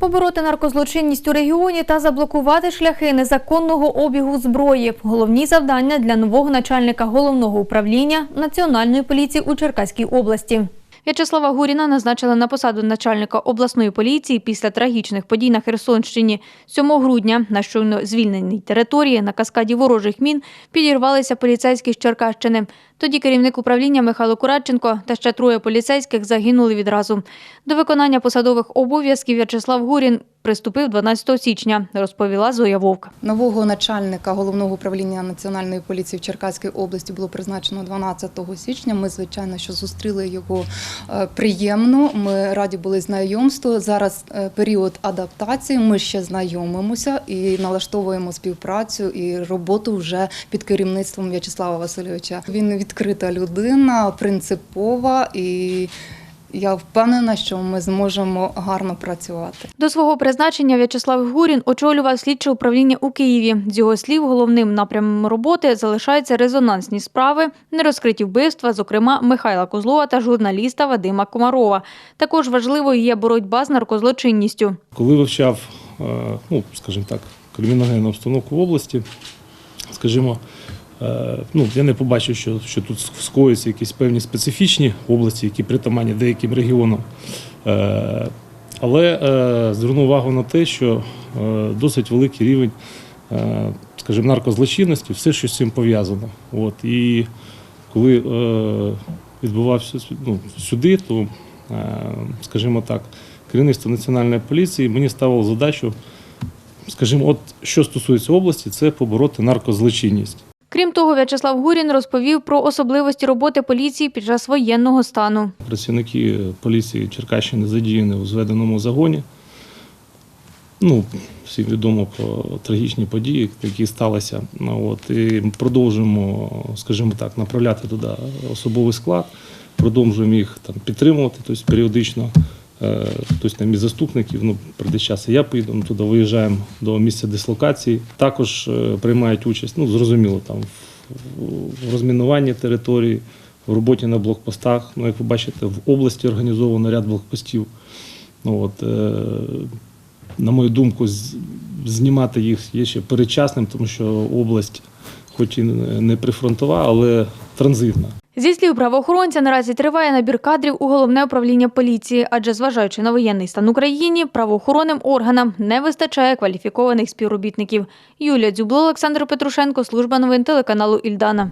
Побороти наркозлочинність у регіоні та заблокувати шляхи незаконного обігу зброї головні завдання для нового начальника головного управління Національної поліції у Черкаській області. В'ячеслава Гуріна назначили на посаду начальника обласної поліції після трагічних подій на Херсонщині. 7 грудня на щойно звільненій території на каскаді ворожих мін підірвалися поліцейські з Черкащини. Тоді керівник управління Михайло Курадченко та ще троє поліцейських загинули відразу. До виконання посадових обов'язків В'ячеслав Гурін приступив 12 січня, розповіла Зоя Вовк. Нового начальника головного управління національної поліції в Черкаській області було призначено 12 січня. Ми звичайно що зустріли його е, приємно. Ми раді були знайомству. Зараз е, період адаптації. Ми ще знайомимося і налаштовуємо співпрацю і роботу вже під керівництвом В'ячеслава Васильовича. Він відкрита людина, принципова і. Я впевнена, що ми зможемо гарно працювати. До свого призначення В'ячеслав Гурін очолював слідче управління у Києві. З його слів, головним напрямом роботи залишаються резонансні справи, нерозкриті вбивства, зокрема Михайла Козлова та журналіста Вадима Комарова. Також важливою є боротьба з наркозлочинністю. Коли вивчав, е, ну, скажімо так, криміногенну обстановку в області, скажімо, ну, я не побачив, що, що тут скоїться якісь певні специфічні області, які притаманні деяким регіонам. Е, Але е, звернув увагу на те, що е, досить великий рівень, е, скажімо, наркозлочинності, все, що з цим пов'язано. От, і коли е, відбувався ну, сюди, то, е, скажімо так, керівництво національної поліції мені ставило задачу, скажімо, от що стосується області, це побороти наркозлочинність. Крім того, В'ячеслав Гурін розповів про особливості роботи поліції під час воєнного стану. Працівники поліції Черкащини задіяні у зведеному загоні. Ну, всім відомо про трагічні події, які сталися. Ну, От, і продовжуємо, скажімо так, направляти туди особовий склад, продовжуємо їх там підтримувати, тобто періодично. Е, Хтось там із заступників, ну, прийде час, я поїду, ми туди виїжджаємо до місця дислокації. Також е, приймають участь, ну, зрозуміло, там в- в розмінуванні території, в роботі на блокпостах. Ну, як ви бачите, в області організовано ряд блокпостів. Ну, от, е, на мою думку, знімати їх є ще передчасним, тому що область, хоч і не прифронтова, але транзитна. Зі слів правоохоронця, наразі триває набір кадрів у головне управління поліції, адже зважаючи на воєнний стан Україні, правоохоронним органам не вистачає кваліфікованих співробітників. Юлія Дзюбло, Олександр Петрушенко, служба новин телеканалу Ільдана.